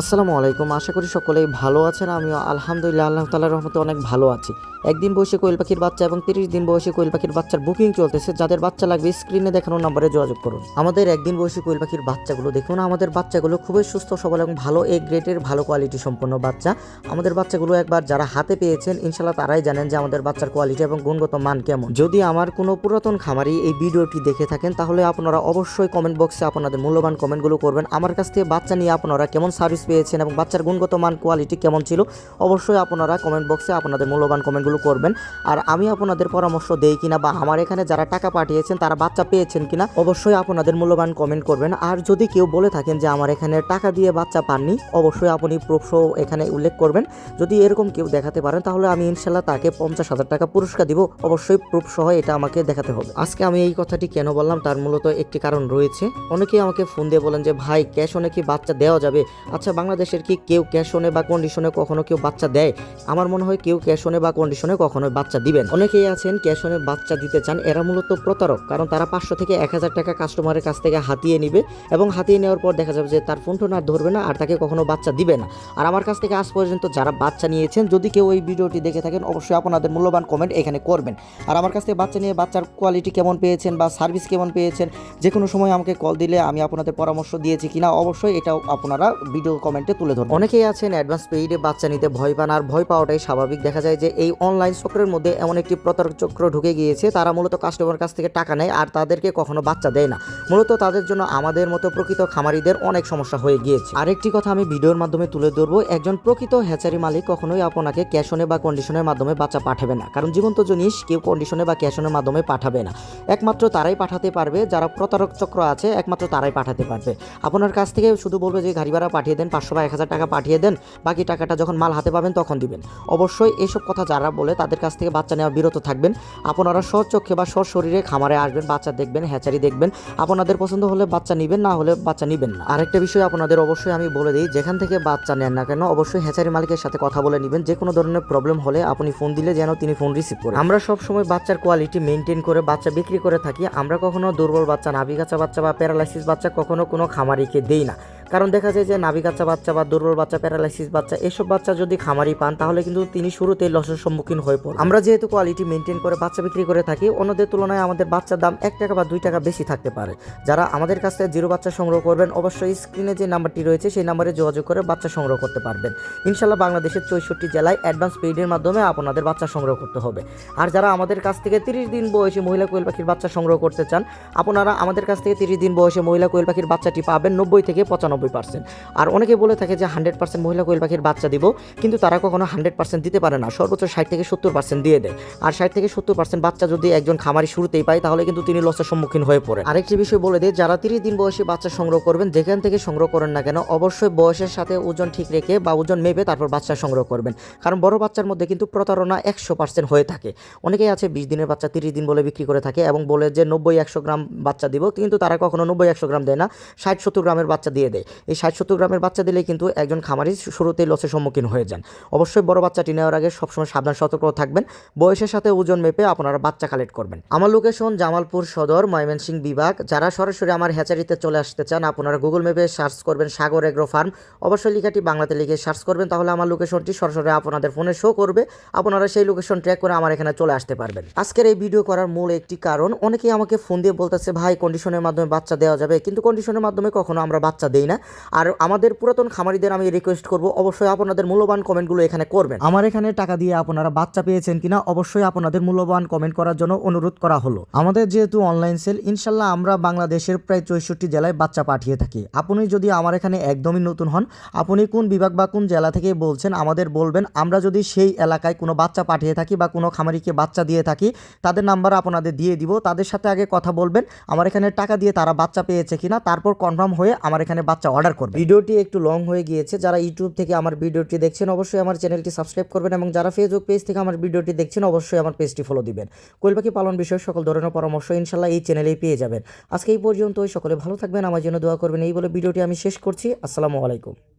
আসসালামু আলাইকুম। আশা করি সকলেই ভালো আছেন। আমিও আলহামদুলিল্লাহ, আল্লাহ তালার রহমতে অনেক ভালো আছি। একদিন বয়সে কোয়েল পাখির বাচ্চা এবং তিরিশ দিন বয়সে কোয়েল পাখির বাচ্চার বুকিং চলতেছে। যাদের বাচ্চা লাগবে স্ক্রিনে দেখানো নম্বরে যোগাযোগ করুন। আমাদের একদিন বয়সী কোয়েল পাখির বাচ্চাগুলো দেখুন। আমাদের বাচ্চাগুলো খুবই সুস্থ, সবল এবং ভালো এ গ্রেডের ভালো কোয়ালিটি সম্পন্ন বাচ্চা। আমাদের বাচ্চাগুলো একবার যারা হাতে পেয়েছেন ইনশাল্লাহ তারাই জানেন যে আমাদের বাচ্চার কোয়ালিটি এবং গুণগত মান কেমন। যদি আমার কোনো পুরাতন খামারি এই ভিডিওটি দেখে থাকেন, তাহলে আপনারা অবশ্যই কমেন্ট বক্সে আপনাদের মূল্যবান কমেন্টগুলো করবেন। আমার কাছ থেকে বাচ্চা নিয়ে আপনারা কেমন সার্ভিস পেয়েছেন এবং বাচ্চার গুণগত মান কোয়ালিটি কেমন ছিল, অবশ্যই আপনারা কমেন্ট বক্সে আপনাদের মূল্যবান কমেন্টগুলো করবেন। আর আমি আপনাদের পরামর্শ দেই কিনা বা আমার এখানে যারা টাকা পাঠিয়েছেন, তারা বাচ্চা পেয়েছেন কিনা, অবশ্যই আপনাদের মূল্যবান কমেন্ট করবেন। আর যদি কেউ বলে থাকেন যে আমার এখানে টাকা দিয়ে বাচ্চা পাননি, অবশ্যই আপনি প্রুফ এখানে উল্লেখ করবেন। যদি এরকম কেউ দেখাতে পারেন, তাহলে আমি ইনশাল্লাহ তাকে পঞ্চাশ হাজার টাকা পুরস্কার দিব। অবশ্যই প্রুফ সহ এটা আমাকে দেখাতে হবে। আজকে আমি এই কথাটি কেন বললাম, তার মূলত একটি কারণ রয়েছে। অনেকেই আমাকে ফোন দিয়ে বলেন যে, ভাই ক্যাশ অনেকে বাচ্চা দেওয়া যাবে। আচ্ছা বাংলাদেশের কি কেউ ক্যাশ অনে বা কন্ডিশনে কখনো কেউ বাচ্চা দেয়? আমার মনে হয় কেউ ক্যাশ অনে বা কন্ডিশনে কখনো বাচ্চা দিবেন অনেকেই আছেন ক্যাশ অনে বাচ্চা দিতে চান, এরা মূলত প্রতারক, কারণ তারা পাঁচশো থেকে এক হাজার টাকা কাস্টমারের কাছ থেকে হাতিয়ে নিবে এবং হাতিয়ে নেওয়ার পর দেখা যাবে যে তার ফোন টোন আর ধরবে না আর তাকে কখনো বাচ্চা দিবে না। আর আমার কাছ থেকে আজ পর্যন্ত যারা বাচ্চা নিয়েছেন, যদি কেউ এই ভিডিওটি দেখে থাকেন, অবশ্যই আপনাদের মূল্যবান কমেন্ট এখানে করবেন। আর আমার কাছ থেকে বাচ্চা নিয়ে বাচ্চার কোয়ালিটি কেমন পেয়েছেন বা সার্ভিস কেমন পেয়েছেন যে কোনো সময় আমাকে কল দিলে আমি আপনাদের পরামর্শ দিয়েছি কিনা, অবশ্যই এটাও আপনারা ভিডিও কমেন্টে তুলে ধরুন অনেকেই আছেন অ্যাডভান্স পেইডে বাচ্চা নিতে ভয় পান, আর ভয় পাওয়াটাই স্বাভাবিক। দেখা যায় যে এই অনলাইন চক্রের মধ্যে এমন একটি প্রতারক চক্র ঢুকে গিয়েছে, তারা মূলত কাস্টমার কাছ থেকে টাকা নেয়, আর তাদেরকে কখনো বাচ্চা দেয় না। মূলত তাদের জন্য আমাদের মতো প্রকৃত খামারিদের অনেক সমস্যা হয়ে গিয়েছে। আরেকটি কথা আমি ভিডিওর মাধ্যমে তুলে ধরবো, একজন প্রকৃত হ্যাচারি মালিক কখনোই আপনাকে ক্যাশনে বা কন্ডিশনের মাধ্যমে বাচ্চা পাঠাবে না। কারণ জীবন্ত জিনিস কেউ কন্ডিশনে বা ক্যাশনের মাধ্যমে পাঠাবে না। একমাত্র তারাই পাঠাতে পারবে, যারা প্রতারক চক্র আছে, একমাত্র তারাই পাঠাতে পারবে। আপনার কাছ থেকে শুধু বলবে যে গাড়ি ভাড়া পাঠিয়ে দেন পাঁচশো বা এক হাজার টাকা পাঠিয়ে দেন, বাকি টাকাটা যখন মাল হাতে পাবেন তখন দিবেন। অবশ্যই এইসব কথা যারা বলে তাদের কাছ থেকে বাচ্চা নেওয়া বিরত থাকবেন। আপনারা চোখে বা শরীরে খামারে আসবেন, বাচ্চা দেখবেন, হ্যাচারি দেখবেন। আপনাদের পছন্দ হলে বাচ্চা নেবেন, না হলে বাচ্চা নেবেন না। আরেকটা বিষয় আপনাদের অবশ্যই আমি বলে দিই, যেখান থেকে বাচ্চা নেন না কেন অবশ্যই হ্যাচারি মালিকের সাথে কথা বলে নেবেন। যে কোনো ধরনের প্রবলেম হলে আপনি ফোন দিলে যেন তিনি ফোন রিসিভ করেন। আমরা সব সময় বাচ্চার কোয়ালিটি মেনটেন করে, বাচ্চা বিক্রি করে থাকি। আমরা কখনো দুর্বল বাচ্চা, নাভিগাছা বাচ্চা বা প্যারালাইসিস বাচ্চা কখনো কোনো খামারিকে দেই না। কারণ দেখা যায় যে নাভি কাচ্চা বাচ্চা বা দুর্বল বাচ্চা, প্যারালাইসিস বাচ্চা, এসব বাচ্চা যদি খামারি পান, তাহলে কিন্তু তিনি শুরুতেই লসের সম্মুখীন হয়ে পড়েন। আমরা যেহেতু কোয়ালিটি মেনটেন করে বাচ্চা বিক্রি করে থাকি, অন্যদের তুলনায় আমাদের বাচ্চার দাম এক টাকা বা দুই টাকা বেশি থাকতে পারে। যারা আমাদের কাছ থেকে জিরো বাচ্চা সংগ্রহ করবেন, অবশ্যই স্ক্রিনে যে নাম্বারটি রয়েছে, সেই নাম্বারে যোগাযোগ করে বাচ্চা সংগ্রহ করতে পারবেন। ইনশাল্লাহ বাংলাদেশের চৌষট্টি জেলায় অ্যাডভান্স পেইডের মাধ্যমে আপনাদের বাচ্চা সংগ্রহ করতে হবে। আর যারা আমাদের কাছ থেকে তিরিশ দিন বয়সে মহিলা কোয়েল পাখির বাচ্চা সংগ্রহ করতে চান, আপনারা আমাদের কাছ থেকে তিরিশ দিন বয়সে মহিলা কোয়েল পাখির বাচ্চাটি পাবেন নব্বই থেকে পঁচানব্বই পার্সেন্ট আর অনেকে বলে থাকে যে হান্ড্রেড পার্সেন্ট মহিলা কোয়েল পাখির বাচ্চা দিব, কিন্তু তারা কখনো হান্ড্রেড পার্সেন্ট দিতে পারে না। সর্বোচ্চ ষাট থেকে সত্তর পার্সেন্ট দিয়ে দেয়। আর ষাট থেকে সত্তর পার্সেন্ট বাচ্চা যদি একজন খামারি শুরুতেই পায়, তাহলে কিন্তু তিনি লসের সম্মুখীন হয়ে পড়ে আরেকটি বিষয় বলে দেয় যারা তিরিশ দিন বয়সে বাচ্চা সংগ্রহ করবেন, যেখান থেকে সংগ্রহ করেন না কেন, অবশ্যই বয়সের সাথে ওজন ঠিক রেখে বা ওজন মেপে তারপর বাচ্চা সংগ্রহ করবেন। কারণ বড় বাচ্চার মধ্যে কিন্তু প্রতারণা একশো পার্সেন্ট হয়ে থাকে। অনেকেই আছে বিশ দিনের বাচ্চা তিরিশ দিন বলে বিক্রি করে থাকে এবং বলে যে নব্বই একশো গ্রাম বাচ্চা দিব, কিন্তু তারা কখনো নব্বই একশো গ্রাম দেয় না, ষাট সত্তর গ্রামের বাচ্চা দিয়ে দেয়। এই ষাট সত্তর গ্রামের বাচ্চা দিলে কিন্তু একজন খামারি শুরুতেই লসের সম্মুখীন হয়ে যান। অবশ্যই বড় বাচ্চাটি নেওয়ার আগে সবসময় সাবধান, সতর্ক থাকবেন। বয়সের সাথে ওজন মেপে আপনারা বাচ্চা কালেক্ট করবেন। আমার লোকেশন জামালপুর সদর, ময়মনসিংহ বিভাগ। যারা সরাসরি আমার হ্যাচারিতে চলে আসতে চান, আপনারা গুগল ম্যাপে সার্চ করবেন সাগর এগ্রো ফার্ম অবশ্যই লেখাটি বাংলাতে লিখে সার্চ করবেন, তাহলে আমার লোকেশনটি সরাসরি আপনাদের ফোনে শো করবে। আপনারা সেই লোকেশন ট্র্যাক করে আমার এখানে চলে আসতে পারবেন। আজকের এই ভিডিও করার মূল একটি কারণ, অনেকেই আমাকে ফোন দিয়ে বলতেছে, ভাই কন্ডিশনের মাধ্যমে বাচ্চা দেওয়া যাবে। কিন্তু কন্ডিশনের মাধ্যমে কখনো আমরা বাচ্চা দেই না। আর আমাদের পুরাতন খামারিদের আমি রিকোয়েস্ট করব, অবশ্যই আপনাদের মূল্যবান কমেন্টগুলো এখানে করবেন। আমার এখানে টাকা দিয়ে আপনারা বাচ্চা পেয়েছেন কিনা, অবশ্যই আপনাদের মূল্যবান কমেন্ট করার জন্য অনুরোধ করা হলো। আমাদের যেহেতু অনলাইন সেল ইনশাল্লাহ আমরা বাংলাদেশের প্রায় চৌষট্টি জেলায় বাচ্চা পাঠিয়ে থাকি। আপনি যদি আমার এখানে একদমই নতুন হন, আপনি কোন বিভাগ বা কোন জেলা থেকে বলছেন আমাদের বলবেন, আমরা যদি সেই এলাকায় কোনো বাচ্চা পাঠিয়ে থাকি বা কোনো খামারিকে বাচ্চা দিয়ে থাকি, তাদের নাম্বার আপনাদের দিয়ে দিব, তাদের সাথে আগে কথা বলবেন, আমার এখানে টাকা দিয়ে তারা বাচ্চা পেয়েছে কিনা, তারপর কনফার্ম হয়ে আমার এখানে বাচ্চা অর্ডার করবে। ভিডিওটি একটু লং হয়ে গিয়েছে। যারা ইউটিউব থেকে আমার ভিডিওটি দেখছেন, অবশ্যই আমার চ্যানেলটি সাবস্ক্রাইব করবেন এবং যারা ফেসবুক পেজ থেকে আমার ভিডিওটি দেখছেন, অবশ্যই আমার পেজটি ফলো দিবেন। কোয়েল পাখি পালন বিষয়ে সকল ধরনের পরামর্শ ইনশাল্লাহ এই চ্যানেলেই পেয়ে যাবেন। আজকে এই পর্যন্তই। সকলে ভালো থাকবেন। আমার জন্য দোয়া করবেন। এই বলে ভিডিওটি আমি শেষ করছি। আসসালামু আলাইকুম।